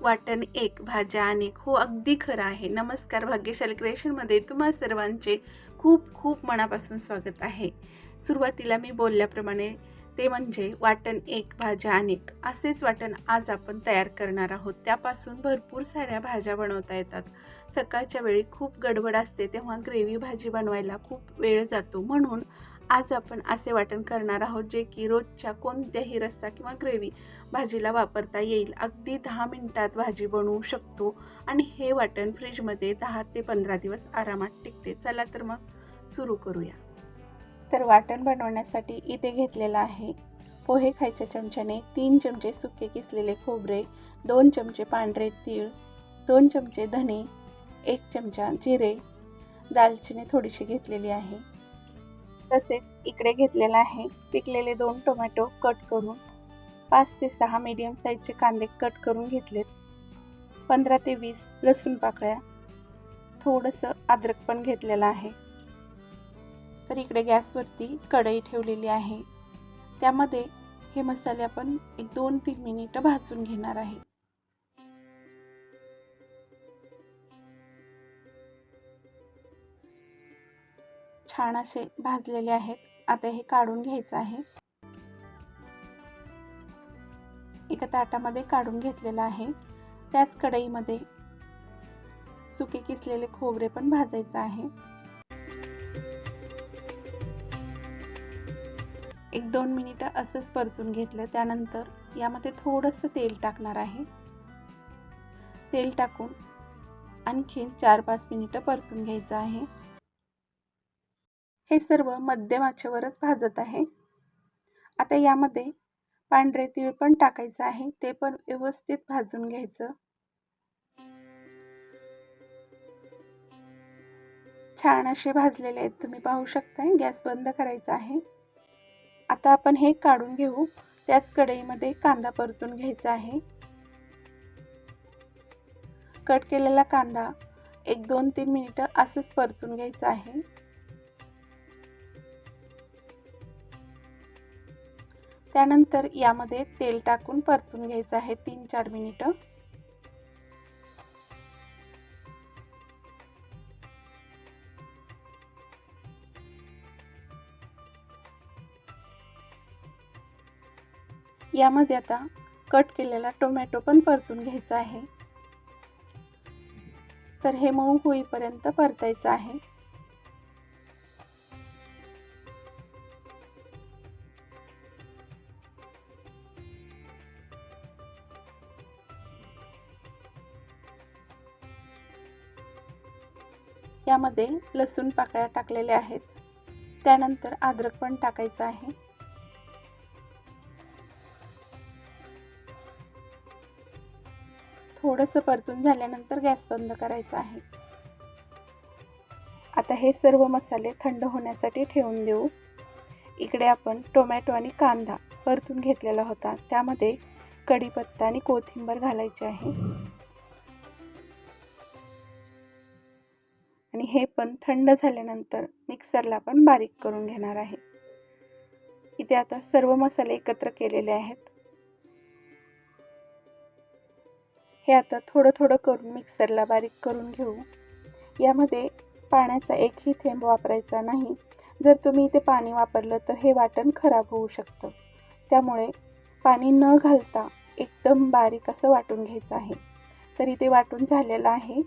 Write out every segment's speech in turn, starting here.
वाटण एक भाज्या अनेक हो अगदी खरं आहे. नमस्कार भाग्यशाली क्रिएशनमध्ये तुम्हा सर्वांचे खूप खूप मनापासून स्वागत आहे. सुरुवातीला मी बोलल्याप्रमाणे ते म्हणजे वाटण एक भाज्या अनेक असेच वाटण आज आपण तयार करणार आहोत. त्यापासून भरपूर साऱ्या भाज्या बनवता येतात. सकाळच्या वेळी खूप गडबड असते तेव्हा ग्रेव्ही भाजी बनवायला खूप वेळ जातो. म्हणून आज आपण असे वाटण करणार आहोत जे की रोजच्या कोणत्याही रस्सा किंवा ग्रेव्ही भाजीला वापरता येईल. अगदी दहा मिनिटात भाजी बनवू शकतो आणि हे वाटण फ्रीजमध्ये दहा ते पंधरा दिवस आरामात टिकते. चला तर मग सुरू करूया. तर वाटण बनवण्यासाठी इथे घेतलेलं आहे पोहे खायच्या चमच्याने तीन चमचे सुके किसलेले खोबरे दोन चमचे पांढरे तीळ दोन चमचे धणे एक चमचा जिरे. दालचिनी थोडीशी घेतलेली आहे. तसेच इकडे घेतलेला आहे. पिकलेले दोन टोमॅटो कट करून पाच ते सहा मीडियम साईजचे कांदे कट करून घेतलेत. पंधरा ते वीस लसूण पाकळ्या थोडंसं अद्रक पण घेतलेलं आहे. तर इकडे गॅसवरती कढई ठेवलेली आहे. त्यामध्ये हे मसाले आपण एक दोन तीन मिनिटं भाजून घेणार आहे. छान असे भाजलेले आहेत. आता हे काढून घ्यायचं आहे. एका ताटामध्ये काढून घेतलेलं आहे. त्याच कढईमध्ये सुके किसलेले खोबरे पण भाजायचं आहे. एक दोन मिनिटं असंच परतून घेतलं. त्यानंतर यामध्ये थोडंसं तेल टाकणार आहे. तेल टाकून आणखीन चार पाच मिनिटं परतून घ्यायचं आहे. हे सर्व मध्यम आचेवरच भाजत आहे. आता यामध्ये पांढरे तीळ पण टाकायचं आहे ते पण व्यवस्थित भाजून घ्यायचं. छान असे भाजलेले आहेत तुम्ही पाहू शकताय गॅस बंद करायचा आहे. आता आपण हे काढून घेऊ त्याच कढईमध्ये कांदा परतून घ्यायचा आहे. कट केलेला कांदा एक दोन तीन मिनिटं असंच परतून घ्यायचं आहे. त्यानंतर यामध्ये तेल टाकून परतून घ्यायचं आहे तीन चार मिनिटं. यामध्ये आता कट केलेला टोमॅटो पण परतून घ्यायचा आहे. तर हे मऊ होईपर्यंत परतायचं आहे. यामध्ये लसूण पाकळ्या टाकलेल्या आहेत. त्यानंतर अद्रक पण टाकायचं आहे. थोडंसं परतून झाल्यानंतर गॅस बंद करायचा आहे. आता हे सर्व मसाले थंड होण्यासाठी ठेवून देऊ. इकडे आपण टोमॅटो आणि कांदा परतून घेतलेला होता. त्यामध्ये कढीपत्ता आणि कोथिंबर घालायची आहे. आणि हे पण थंड झाल्यानंतर मिक्सरला पण बारीक करून घेणार आहे. इथे आता सर्व मसाले एकत्र केलेले आहेत. हे आता थोडं थोडं करून मिक्सरला बारीक करून घेऊ. यामध्ये पाण्याचा एकही थेंब वापरायचा नाही. जर तुम्ही इथे पाणी वापरलं तर हे वाटण खराब होऊ शकतं. त्यामुळे पाणी न घालता एकदम बारीक असं वाटून घ्यायचं आहे. तर इथे वाटून झालेलं आहे.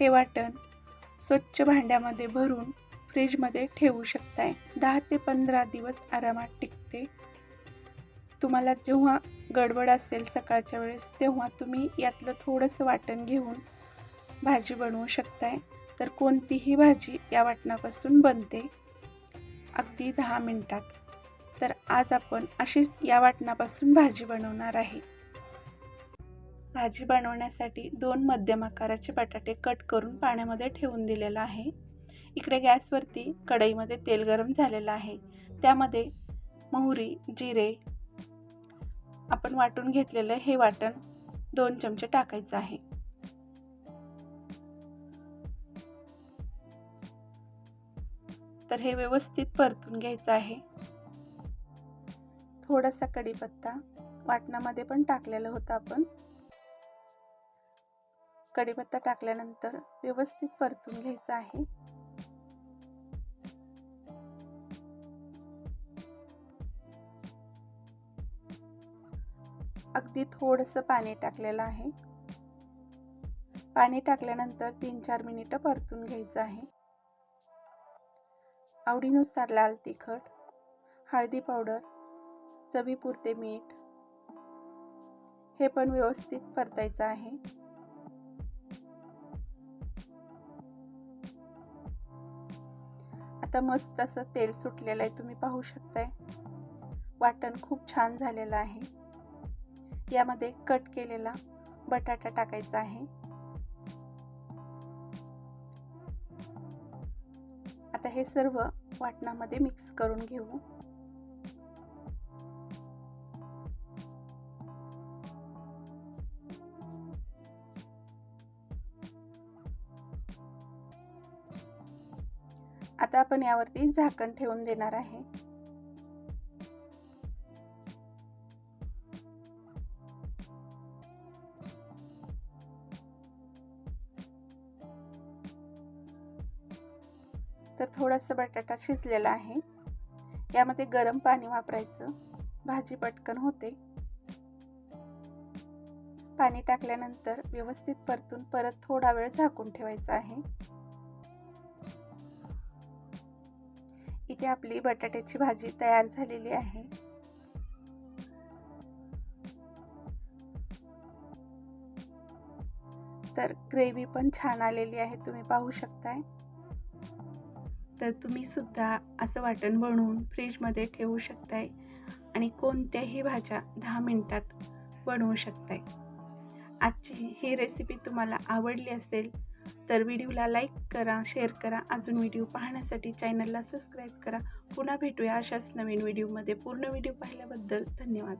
हे वाटण स्वच्छ भांड्यामध्ये भरून फ्रीजमध्ये ठेवू शकताय. दहा ते पंधरा दिवस आरामात टिकते. तुम्हाला जेव्हा गडबड असेल सकाळच्या वेळेस तेव्हा तुम्ही यातलं थोडंसं वाटण घेऊन भाजी बनवू शकताय. तर कोणतीही भाजी या वाटणापासून बनते. अगदी दहा मिनटात. तर आज आपण अशीच या वाटणापासून भाजी बनवणार आहे. भाजी बनवण्यासाठी दोन मध्यम आकाराचे बटाटे कट करून पाण्यामध्ये ठेवून दिलेलं आहे. इकडे गॅसवरती कढईमध्ये तेल गरम झालेलं आहे. त्यामध्ये मोहरी जिरे आपण वाटून घेतलेलं हे वाटण दोन चमचे टाकायचं आहे. तर हे व्यवस्थित परतून घ्यायचं आहे. थोडासा कढीपत्ता वाटणामध्ये पण टाकलेलं होतं आपण. कढीपत्ता टाकल्यानंतर व्यवस्थित परतून घ्यायचं आहे. अगदी थोडंसं पाणी टाकलेलं आहे. पाणी टाकल्यानंतर तीन चार मिनिटं परतून घ्यायचं आहे. आवडीनुसार लाल तिखट हळदी पावडर चवीपुरते मीठ हे पण व्यवस्थित परतायचं आहे. आता मस्त असं तेल सुटलेलं आहे तुम्ही पाहू शकताय. वाटण खूप छान झालेलं आहे. यामध्ये कट केलेला बटाटा टाकायचा आहे. आता हे सर्व वाटणामध्ये मिक्स करून घेऊ. आता आपण यावरती झाकण ठेवून देणार आहे. तर थोडासा बटाटा शिजलेला आहे. यामध्ये गरम पाणी वापरायचं. भाजी पटकन होते. पाणी टाकल्यानंतर व्यवस्थित परतून परत थोडा वेळ झाकून ठेवायचं आहे. इथे आपली बटाट्याची भाजी तयार झालेली आहे. तर ग्रेव्ही पण छान आलेली आहे तुम्ही पाहू शकताय. तर तुम्ही सुद्धा असं वाटण बनवून फ्रीजमध्ये ठेवू शकताय आणि कोणत्याही भाज्या दहा मिनटात बनवू शकताय. आजची ही रेसिपी तुम्हाला आवडली असेल तर व्हिडिओला लाईक करा शेअर करा. अजून व्हिडिओ पाहण्यासाठी चॅनलला सबस्क्राईब करा. पुन्हा भेटूया अशाच नवीन व्हिडिओमध्ये. पूर्ण व्हिडिओ पाहिल्याबद्दल धन्यवाद.